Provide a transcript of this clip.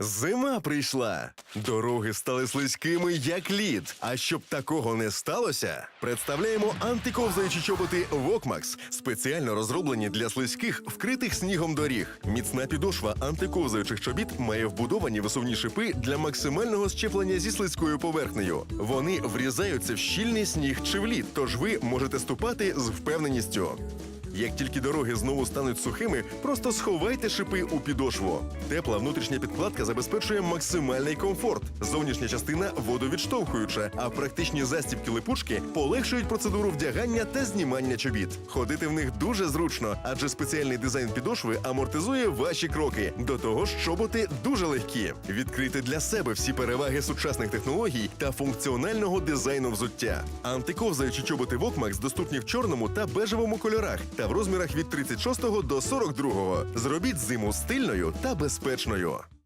Зима прийшла. Дороги стали слизькими, як лід. А щоб такого не сталося, представляємо антиковзаючі чоботи Вокмакс, спеціально розроблені для слизьких, вкритих снігом доріг. Міцна підошва антиковзаючих чобіт має вбудовані висувні шипи для максимального щеплення зі слизькою поверхнею. Вони врізаються в щільний сніг чи в лід, тож ви можете ступати з впевненістю. Як тільки дороги знову стануть сухими, просто сховайте шипи у підошву. Тепла внутрішня підкладка забезпечує максимальний комфорт. Зовнішня частина водовідштовхуюча, а практичні застібки липучки полегшують процедуру вдягання та знімання чобіт. Ходити в них дуже зручно, адже спеціальний дизайн підошви амортизує ваші кроки. До того ж, чоботи дуже легкі. Відкрити для себе всі переваги сучасних технологій та функціонального дизайну взуття. Антиковзаючі чоботи Вокмакс доступні в чорному та бежевому кольорах та в розмірах від 36 до 42. Зробіть зиму стильною та безпечною.